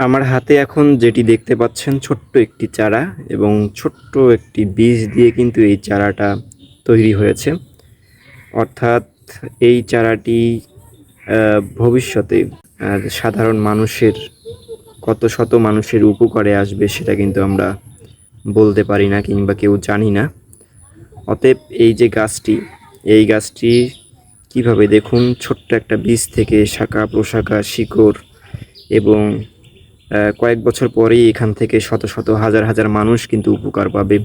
আমার হাতে এখন যেটি দেখতে পাচ্ছেন ছোট্ট একটি চারা এবং ছোট্ট একটি বীজ দিয়ে কিন্তু এই চারাটা তৈরি হয়েছে। অর্থাৎ এই চারাটি ভবিষ্যতে সাধারণ মানুষের, কত শত মানুষের উপকারে আসবে সেটা কিন্তু আমরা বলতে পারি না কিংবা কেউ জানি না। অতএব এই যে গাছটি, এই গাছটি কীভাবে দেখুন? ছোট্ট একটা বীজ থেকে শাখা, প্রশাখা, শিকড় এবং কয়েক বছর পরেই এখান থেকে শত শত হাজার হাজার মানুষ কিন্তু উপকার পাবে।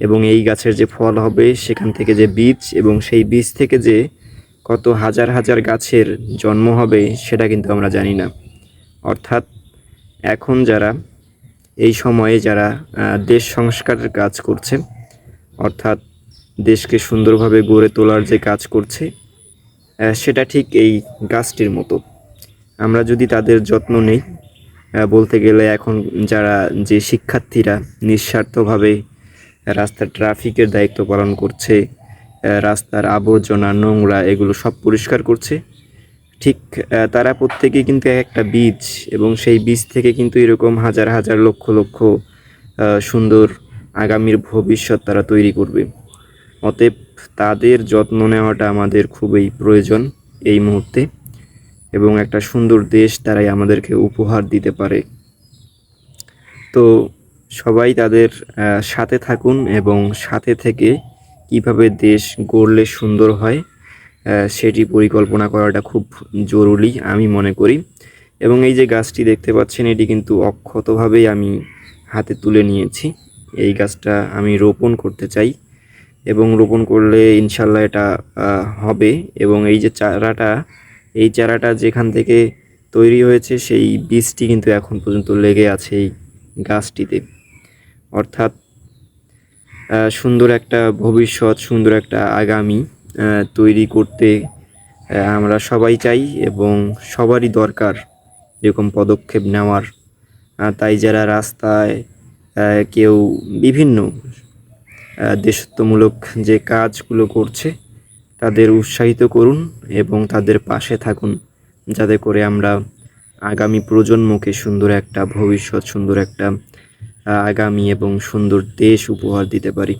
এবং এই গাছের যে ফল হবে, সেখান থেকে যে বীজ এবং সেই বীজ থেকে যে কত হাজার হাজার গাছের জন্ম হবে, সেটা কিন্তু আমরা জানি না। অর্থাৎ এখন যারা, এই সময়ে যারা দেশ সংস্কারের কাজ করছে, অর্থাৎ দেশকে সুন্দরভাবে গড়ে তোলার যে কাজ করছে সেটা ঠিক এই গাছটির মতো। আমরা যদি তাদের যত্ন নেই বলতে গেলে এখন যারা যে শিক্ষার্থীরা নিঃস্বার্থভাবে রাস্তার ট্রাফিকের দায়িত্ব পালন করছে রাস্তার আবর্জনা, নোংরা এগুলো সব পরিষ্কার করছে, ঠিক তারা প্রত্যেকেই কিন্তু এক একটা বীজ এবং সেই বীজ থেকে কিন্তু এরকম হাজার হাজার লক্ষ লক্ষ সুন্দর আগামীর ভবিষ্যৎ তারা তৈরি করবে। অতএব তাদের যত্ন নেওয়াটা আমাদের খুবই প্রয়োজন এই মুহূর্তে। এবং একটা সুন্দর দেশ তারাই আমাদেরকে উপহার দিতে পারে। তো সবাই তাদের সাথে থাকুন এবং সাথে থেকে কীভাবে দেশ গড়লে সুন্দর হয় সেটি পরিকল্পনা করাটা খুব জরুরি আমি মনে করি। এবং এই যে গাছটি দেখতে পাচ্ছেন, এটি কিন্তু অক্ষতভাবেই আমি হাতে তুলে নিয়েছি। এই গাছটা আমি রোপণ করতে চাই এবং রোপণ করলে ইনশাল্লাহ এটা হবে এবং এই যে চারাটা এই চারাটা যেখান থেকে তৈরি হয়েছে, সেই বীজটি কিন্তু এখন পর্যন্ত লেগে আছে এই গাছটিতে। অর্থাৎ সুন্দর একটা ভবিষ্যৎ, সুন্দর একটা আগামী তৈরি করতে আমরা সবাই চাই এবং সবারই দরকার এরকম পদক্ষেপ নেওয়ার। তাই যারা রাস্তায় কেউ বিভিন্ন দেশত্বমূলক যে কাজগুলো করছে তাদের উৎসাহিত করুন এবং তাদের পাশে থাকুন, যাতে করে আমরা আগামী প্রজন্মকে সুন্দর একটা ভবিষ্যৎ, সুন্দর একটা আগামী এবং সুন্দর দেশ উপহার দিতে পারি।